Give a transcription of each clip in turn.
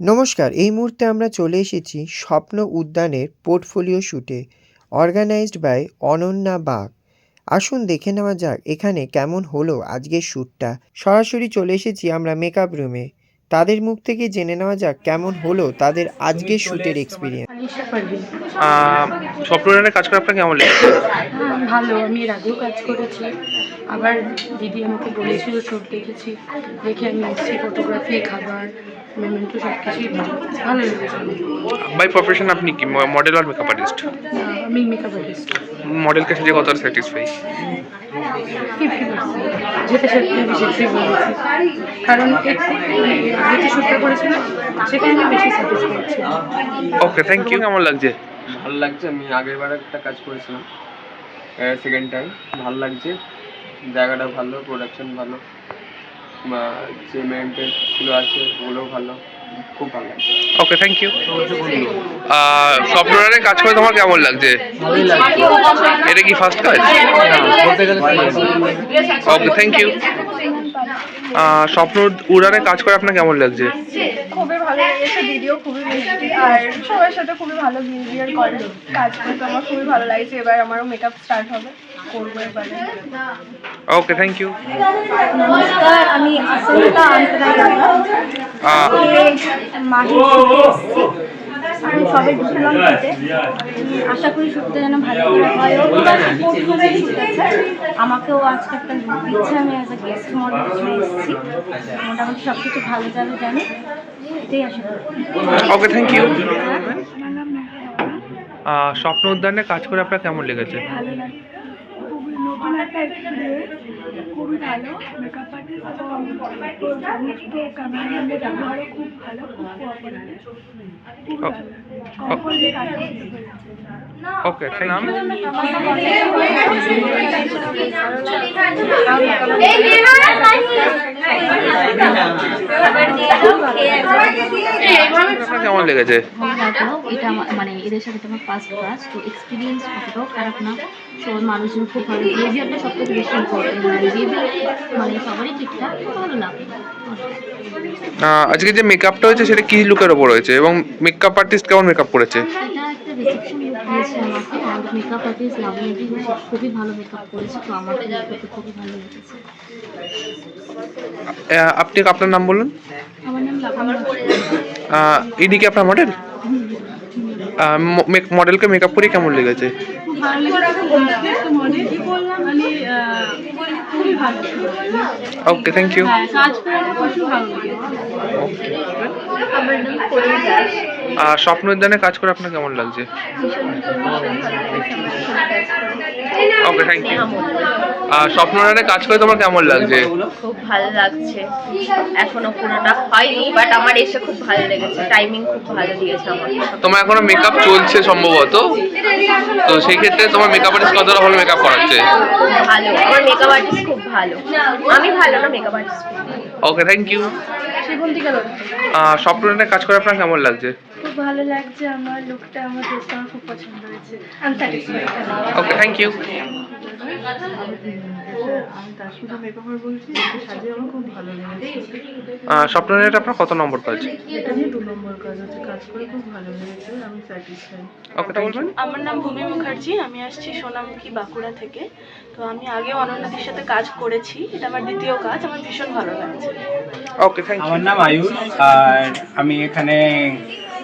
নমস্কার এই মুহূর্তে আমরা চলে এসেছি স্বপ্ন উদ্যানের পোর্টফোলিও শ্যুটে অর্গানাইজড বাই অনন্যা বাগ আসুন দেখে নেওয়া যাক এখানে কেমন হলো আজকের শ্যুটটা সরাসরি চলে এসেছি আমরা মেকআপ রুমে তাদের মুখ থেকে জেনে নেওয়া যাক কেমন হলো তাদের আজকের শ্যুটের এক্সপিরিয়েন্স সফটওয়্যারে কাজ করে আপনার কেমন লেগেছে? হ্যাঁ ভালো। আমি এর আগেও কাজ করেছি। আবার দিদি আমাকে বলেছিল সব দেখেছি। দেখে আমি এসেছি ফটোগ্রাফি খাবার। মেমেন্টো সব কিছুই ভালো বাই প্রফেশন আপনি কি? মডেল আর মেকআপ আর্টিস্ট আমি মেকআপ আর্টিস্ট মডেলকে সাথে কতটা স্যাটিসফাই যেটা সত্যি আমি সেটাই বলেছি কারণ যেটা করেছিলাম সেখানে আমি বেশি স্যাটিসফাইড ছিলাম ওকে থ্যাংক ইউ কেমন লাগছে? ভালো লাগছে। আমি আগের বার একটা কাজ করেছিলাম সেকেন্ড টাইম ভালো লাগছে। জায়গাটা ভালো প্রোডাকশন ভালো। যে মেনটেন্সগুলো আছে ওগুলোও ভালো। খুব ভালো লাগছে। ওকে থ্যাংক ইউ সফটওয়্যারে কাজ করে তোমার কেমন লাগছে? এটা কি ফার্স্ট কাজ? ওকে থ্যাংক ইউ স্বপ্ন উড়ানে কাজ করে আপনার কেমন লাগছে? খুবই ভালো লেগেছে দিদিও খুবই মিষ্টি আর সবার সাথে খুবই ভালো বিহেভিয়ার করে কাজ করতে আমার খুবই ভালো লাগছে এবার আমারও মেকআপ স্টার্ট হবে। করব এবারে ওকে থ্যাংক ইউ নমস্কার আমি আসমিতা এসেছি আমি সবে ঢুকলাম শুটে আশা করি শুটটা যেন ভালো করে হয়। ও আমাকেও আজকে একটা দিচ্ছে। আমি অ্যাজ এ গেস্ট মডেল হিসেবে এসেছি। মোটামুটি সব কিছু ভালো যাবে জানি। এটাই আশা করি। ওকে থ্যাংক ইউ স্বপ্ন উদ্যানে কাজ করে আপনার কেমন লেগেছে? ভালো লাগে। খুবই নতুন একটা এক্সপিরিয়েন্স খুবই ভালো মেকআপ আর্টিস্ট এবং সমস্ত ক্যামেরাম্যানদের ব্যবহারও খুব ভালো খুব কোঅপারেটিভ খুব ও- ভালো কমফোর্টলি কাজ করতে পেরেছি ওকে থ্যাংক ইউ আপনার কেমন লেগেছে ভালো লাগল এটা আমার মানে এদের সাথে তো আমার ফার্স্ট কাজ তো এক্সপিরিয়েন্স অতটাও খারাপ না? সব মানুষজন খুব ভালো। বিহেভিয়ারটা সব থেকে বেশি ইম্পর্টেন্ট মানে বিহেভিয়ার মানে সবারই ঠিকঠাক ভালো আহ, আজকে যে মেকআপটা হয়েছে সেটা কি লুকের ওপর হয়েছে? এবং মেকআপ আর্টিস্ট কেমন মেকআপ করেছে? রিসেপশন দিয়েছে আমাকে। আর মেকআপ আর্টিস্ট লাভলি খুবই ভালো মেকআপ করেছে তো আমাকে দেখতে খুবই ভালো লেগেছে। আপনি আপনার নাম বলুন। আমার নাম লাভলি আহ, ইনি কি আপনার মডেল মডেলকে মেকআপ করে কেমন লেগেছে ভালো লেগেছে মনে কি বললাম মানে আহ, খুবই ভালো ওকে থ্যাংক ইউ আমার আমার দাস স্বপ্ন উদ্যানে কাজ করে আপনার কেমন লাগছে? ওকে থ্যাংক ইউ আর স্বপ্ন উদ্যানে কাজ করে তোমার কেমন লাগছে? খুব ভালো লাগছে। এখনও পুরোটা হয়নি বাট আমার এসে খুব ভালো লেগেছে। টাইমিং খুব ভালো দিয়েছে আমাকে তোমার এখনও মেকআপ চলছে সম্ভবত? তো সেই ক্ষেত্রে তোমার মেকআপ আর্টিস্ট কতটা ভালো মেকআপ করাচ্ছে? ভালো। আমার মেকআপ আর্টিস্ট ভালো। আমি ভালো না makeup artist okay thank you Swapna সফটওয়্যারে কাজ করে আপনার কেমন লাগছে? খুব ভালো লাগছে আমার লুকটা আমার ড্রেসটা আমার খুব পছন্দ হয়েছে। আমি স্যাটিসফাইড ওকে থ্যাংক ইউ আমি তার শুধু মেকআপার বলছি এটা আমার খুব ভালো লেগেছে স্বপ্ন আপনার কত নম্বর কাজ আমার নাম ভূমি মুখার্জি আমি আসছি সোনামুখী বাঁকুড়া থেকে। তো আমি আগে অনন্যাদির সাথে কাজ করেছি এটা আমার দ্বিতীয় কাজ আমার ভীষণ ভালো লাগছে। ওকে থ্যাংক ইউ আমার নাম আয়ুষ আর আমি এখানে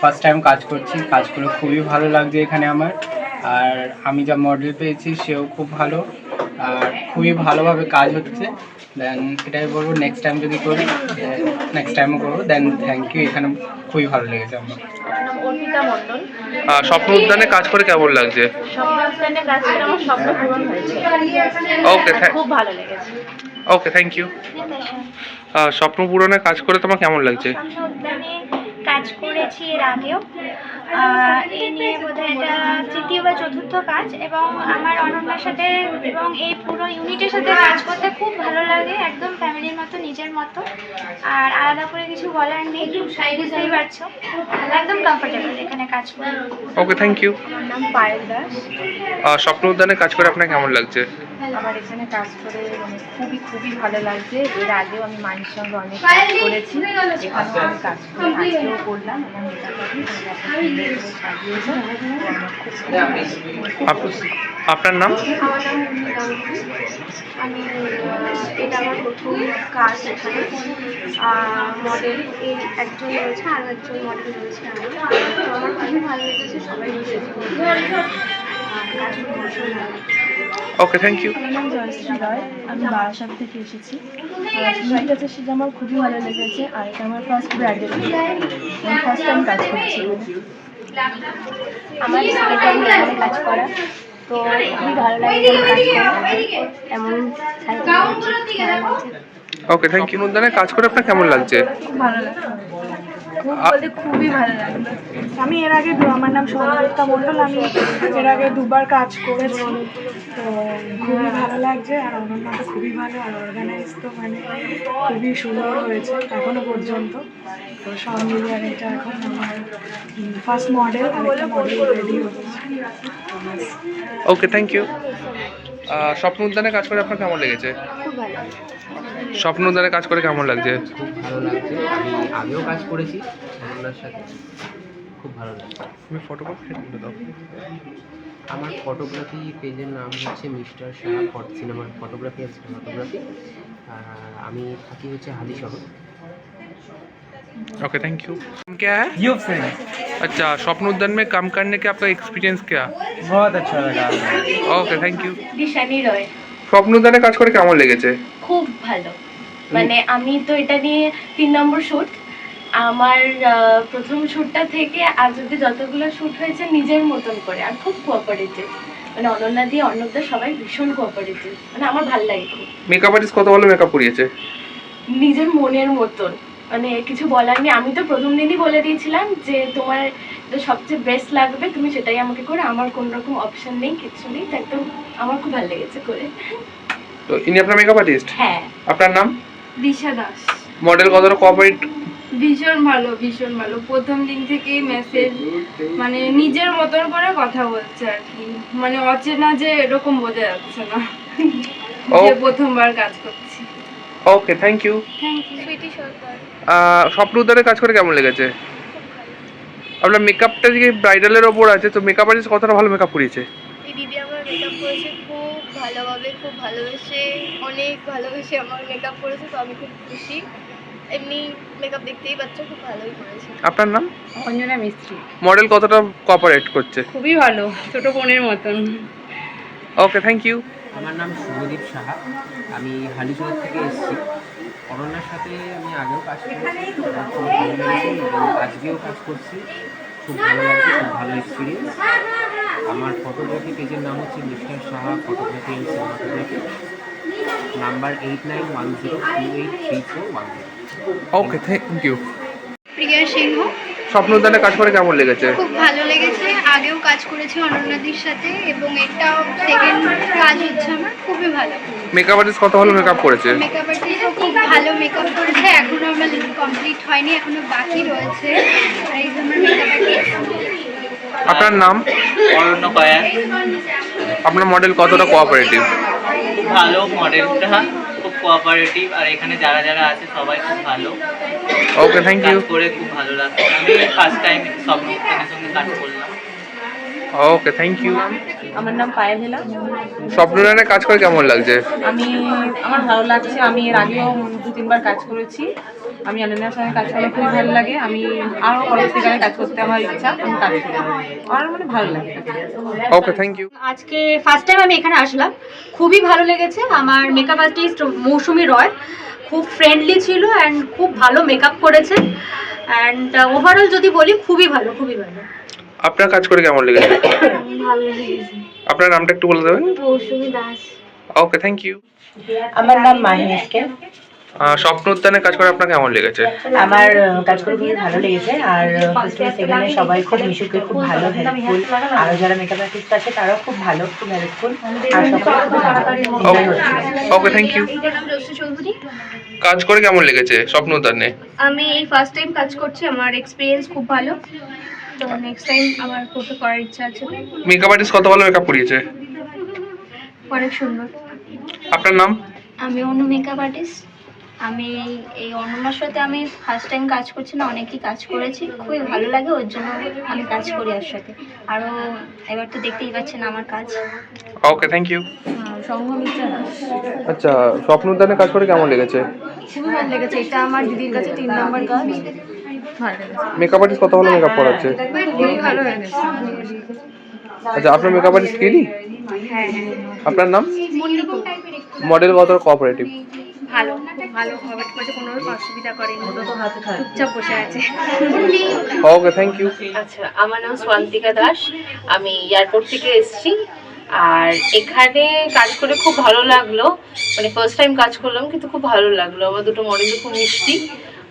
ফার্স্ট টাইম কাজ করছি কাজ করে খুবই ভালো লাগছে এখানে আমার। আর আমি যা মডেল পেয়েছি সেও খুব ভালো আর খুবই ভালোভাবে কাজ হচ্ছে। দেন এটাই বলব নেক্সট টাইম যদি করি নেক্সট টাইমও করব দেন থ্যাংক ইউ এখানে খুবই ভালো লেগেছে আমার। আমার অর্পিতা মণ্ডল। স্বপ্ন উদ্যানে কাজ করে কেমন লাগছে? স্বপ্ন স্ট্যান্ডে কাজ করে আমার স্বপ্ন পূরণ হয়েছে। ওকে খুব ভালো লেগেছে। ওকে থ্যাংক ইউ স্বপ্ন পূরণে কাজ করে তোমার কেমন লাগছে? উদ্যানে কাজ করেছি এর আগেও। এই নিয়ে বোধহয় এটা তৃতীয় বা চতুর্থ কাজ এবং আমার অনন্যার সাথে এবং এই পুরো ইউনিটের সাথে কাজ করতে খুব ভালো লাগে একদম ফ্যামিলির মতো নিজের মতো। আর আলাদা করে কিছু বলার নেই বুঝতেই পারছ। একদম কমফোর্টেবল এখানে কাজ করে। ওকে থ্যাংক ইউ আমার নাম পায়েল দাস। স্বপ্ন উদ্যানে কাজ করে আপনার কেমন লাগছে? আমার এখানে কাজ করে মানে খুবই খুবই ভালো লাগছে। এর আগেও আমি মায়ের সঙ্গে অনেক কাজ করেছি। এখানেও আমি কাজ করি আজকেও করলাম। আপনার নাম। আমি এটা আমার প্রথম কাজ এখানে মডেল একজন রয়েছে আর একজন মডেল রয়েছে আমার খুবই ভালো লেগেছে, সবাই এসেছে ওকে থ্যাংক ইউ আমার নাম জয়শ্রী রয়। আমি বারাসাত থেকে এসেছি। চুলের কাছে সেটা আমার খুবই ভালো লেগেছে আর এটা আমার ফার্স্ট ব্রাইডাল আমি ফার্স্ট টাইম কাজ করছি। আমার টাইম কাজ করা। তো খুবই ভালো লাগে এমন ওকে থ্যাংক ইউ উদ্যানে কাজ করে আপনার কেমন লাগছে? খুব ভালো লাগছে। খুব বলতে খুবই ভালো লাগল। আমি এর আগে আমার নাম সৌমিতা মণ্ডল আমি এর আগে দুবার কাজ করেছি। তো খুবই ভালো লাগছে আর অনন্যাটা খুবই ভালো আর অর্গানাইজ তো মানে খুবই সুন্দর হয়েছে এখনও পর্যন্ত। তো সব মিলিয়ে এটা এখন আমার ফার্স্ট মডেল আর একটা model ready okay thank you Swapna উদ্যানে কাজ করে আপনার কেমন লেগেছে? খুব ভালো। স্বপ্ন উদ্যানে কাজ করে কেমন লাগছে খুব ভালো লাগছে আমি আগেও কাজ করেছি অনন্যার সাথে খুব ভালো লাগছে তুমি ফটোগ্রাফি দাও আমার ফটোগ্রাফি পেজের নাম হচ্ছে মিস্টার শাহ ফটো সিনেমার ফটোগ্রাফি আর সিনেমাটোগ্রাফি আমি থাকি হচ্ছে হালি শহর ओके थैंक यू क्या है ইউ ফ্রেন্ড अच्छा स्वप्न उद्यान में काम करने के आपका एक्सपीरियंस क्या বহুত আচ্ছা লাগা ওকে থ্যাংক ইউ দিশানি রয় স্বপ্ন উদ্যানে কাজ করে কেমন লেগেছে খুব ভালো মানে আমি তো এটা নিয়ে তিন নম্বর শ্যুট। আমার প্রথম শ্যুটটা থেকে আজ অব্দি যতগুলো শ্যুট হয়েছে নিজের মতন করে আর খুব কোঅপারেটিভ মানে অনন্যা দিয়ে অর্ণবদা সবাই ভীষণ কোঅপারেটিভ মানে আমার ভালো লাগে খুব। মেকআপ আর্টিস্ট কত ভালো মেকআপ করিয়েছে? নিজের মনের মতন। মানে কিছু বলার নেই। আমি তো প্রথম দিনই বলে দিয়েছিলাম যে তোমার সবচেয়ে বেস্ট লাগবে তুমি সেটাই আমাকে করে। আমার কোনো রকম অপশন নেই কিছু নেই। তো একদম আমার খুব ভালো লেগেছে করে। তো ইনি আপনার মেকআপ আর্টিস্ট হ্যাঁ। আপনার নাম? দিশা দাস। মডেল কতটা কোঅপারেট ভীষণ ভালো ভীষণ ভালো। প্রথম দিন থেকেই মেসেজ মানে নিজের মতন করে কথা বলছে আর কি। মানে অচেনা যে এরকম বোঝা যাচ্ছে না। যে ও। প্রথমবার কাজ করছি। Okay thank you thank you Sweety Sarkar. Swapna উদ্যানে কাজ করে কেমন লেগেছে? আপনার মেকআপটা যে ব্রাইডালের ওপর আছে তো মেকআপ আর্টিস্ট কতটা ভালো মেকআপ করিয়েছে? এই দিদি আমার মেকআপ করেছে খুব ভালোভাবে খুব ভালোবেসে অনেক ভালোবেসে আমার মেকআপ করেছে তো আমি খুব খুশি। এমনি মেকআপ দেখতেই পাচ্ছ খুব ভালোই করেছে। আপনার নাম? অঞ্জনা মিস্ত্রি। মডেল কতটা কোঅপারেট করছে? খুবই ভালো ছোট বোনের মতন। ওকে থ্যাংক ইউ আমার নাম শুভদীপ সাহা। আমি হালিশহর থেকে এসেছি। করোনার সাথে আমি আগেও কাজ করেছি আজকেও কাজ করছি। খুব ভালো লাগছে খুব ভালো এক্সপিরিয়েন্স আমার ফটোগ্রাফি পেজের নাম হচ্ছে mister Saha photography and cinematography number eight nine one zero two eight three four one okay thank you Priya Singh. Swapna উদ্যানে কাজ করে কেমন লেগেছে? খুব ভালো লেগেছে। আগেও কাজ করেছি অনন্যাদির সাথে এবং এটাও সেকেন্ড কাজ হচ্ছে আমার খুবই ভালো। মেকআপ আর্টিস্ট কত ভালো মেকআপ করেছে? মেকআপ আর্টিস্টও খুব ভালো মেকআপ করেছে এখনও আমার কমপ্লিট হয়নি এখনও বাকি রয়েছে। এই যে আমার মেকআপ আর্টিস্ট আপনার নাম? অরণ্য কয়া। আপনার মডেল কতটা কোঅপারেটিভ ভালো মডেলটা খুব কোঅপারেটিভ আর এখানে যারা যারা আছে সবাই খুব ভালো। ওকে থ্যাংক ইউ করে খুব ভালো লাগছে। আমি ফার্স্ট টাইম উদ্যানের সঙ্গে কাজ করলাম। ওকে থ্যাংক ইউ আমার নাম পায়েল হেলা স্বপ্ন উদ্যানে কাজ করে কেমন লাগছে? আমি আমার ভালো লাগছে। আমি এর আগেও দু তিনবার কাজ করেছি। আমি অনন্যার সঙ্গে কাজ করলে খুবই ভালো লাগে। আমি আরও পরবর্তীকালে কাজ করতে আমার ইচ্ছা আমি কাজ করি। আমার মানে ভালো লাগে। ওকে থ্যাংক ইউ আজকে ফার্স্ট টাইম আমি এখানে আসলাম। খুবই ভালো লেগেছে। আমার মেকআপ আর্টিস্ট মৌসুমি রয় খুব ফ্রেন্ডলি ছিল অ্যান্ড খুব ভালো মেকআপ করেছে। অ্যান্ড ওভারঅল যদি বলি খুবই ভালো খুবই ভালো। আপনার কাজ করে কেমন লেগেছে? ভালো লেগেছে। আপনার নামটা একটু বলে দেবেন? Moushumi Das. Okay thank you আমার নাম মাহি মিসকে আহ, স্বপ্ন উদ্যানে কাজ করে আপনার কেমন লেগেছে? আমার কাজ করে খুবই ভালো লেগেছে। আর সেকেন্ডে সবাই খুব মিশুকে খুব ভালো হেল্পফুল আরও যারা মেকআপ আর্টিস্ট আছে তারাও খুব ভালো খুব হেল্পফুল আর সবাই ওকে থ্যাংক ইউ কাজ করে কেমন লেগেছে স্বপ্ন উদ্যানে? আমি এই ফার্স্ট টাইম কাজ করছি আমার এক্সপিরিয়েন্স খুব ভালো। তো নেক্সট টাইম আমার করতে করার ইচ্ছা আছে। মেকআপ আর্টিস্ট কত ভালো মেকআপ করিয়েছে? অনেক সুন্দর। আপনার নাম? আমি অনু মেকআপ আর্টিস্ট আমি এই অনন্যার সাথে আমি ফার্স্ট টাইম কাজ করছি না অনেকই কাজ করেছি। খুবই ভালো লাগে ওর জন্য আমি কাজ করি ওর সাথে। আরও এবার তো দেখতেই পাচ্ছেন আমার কাজ। ওকে থ্যাংক ইউ আচ্ছা স্বপ্ন উদ্যানে কাজ করে কেমন লেগেছে? খুবই ভালো লেগেছে। এটা আমার দিদির কাছে তিন নম্বর কাজ। লেগেছে মেকআপ আর্টিস্ট কত ভালো মেকআপ করাচ্ছে আচ্ছা আপনার মেকআপ আর্টিস্ট কি হ্যাঁ আপনার নাম? মডেল কত কোঅপারেটিভ ভালো ভালো করছে কোনো অসুবিধা করেনি। চুপচাপ বসে আছে। ওকে থ্যাংক ইউ আচ্ছা আমার নাম স্বান্তিকা দাস। আমি এয়ারপোর্ট থেকে এসেছি। আর এখানে কাজ করে খুব ভালো লাগল। মানে ফার্স্ট টাইম কাজ করলাম কিন্তু খুব ভালো লাগল। আমার দুটো মডেলও খুব মিষ্টি।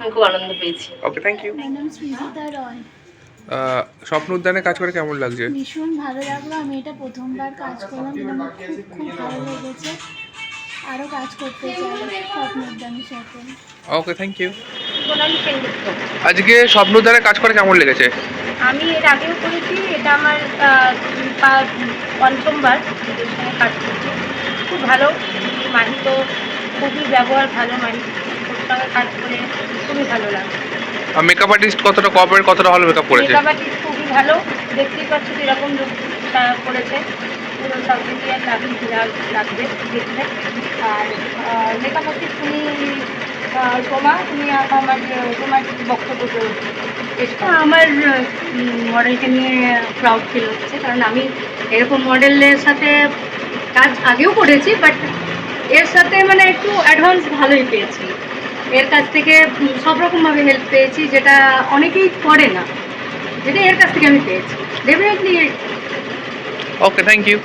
আমি খুব আনন্দ পেয়েছি। ওকে থ্যাংক ইউ স্বপ্ন উদ্যানে কাজ করে কেমন লাগছে? ভীষণ ভালো লাগল। আমি এটা প্রথমবার কাজ করলাম। কিন্তু আমার খুব খুব ভালো লেগেছে। আরও কাজ করতে চাই স্বপ্ন উদ্যানের সাথে। ওকে থ্যাংক ইউ আজকে স্বপ্ন উদ্যানে কাজ করে কেমন লেগেছে? আমি এর আগেও করেছি। এটা আমার পঞ্চমবার কাজ করছি। খুব ভালো মানি তো খুবই ব্যবহার ভালো মানি ওর সঙ্গে কাজ করে খুবই ভালো লাগে। মেকআপ আর্টিস্ট কতটা কোঅপারেট কতটা ভালো মেকআপ করেছে? মেকআপ আর্টিস্ট খুবই ভালো। দেখতেই পাচ্ছ এরকম লুকটা করেছে। পুরো সাউথ ইন্ডিয়ান লাগবে লাগবে দেখতে আর মেকআপ আর্টিস্ট তুমি সোমা তুমি আমার তোমার বক্তব্য। আমার মডেলকে নিয়ে প্রাউড ফিল হচ্ছে। কারণ আমি এরকম মডেলের সাথে কাজ আগেও করেছি বাট এর সাথে মানে একটু অ্যাডভান্স ভালোই পেয়েছি। এর কাছ থেকে সব রকমভাবে হেল্প পেয়েছি, যেটা অনেকেই করে না। যেটা এর কাছ থেকে আমি পেয়েছি। Definitely okay thank you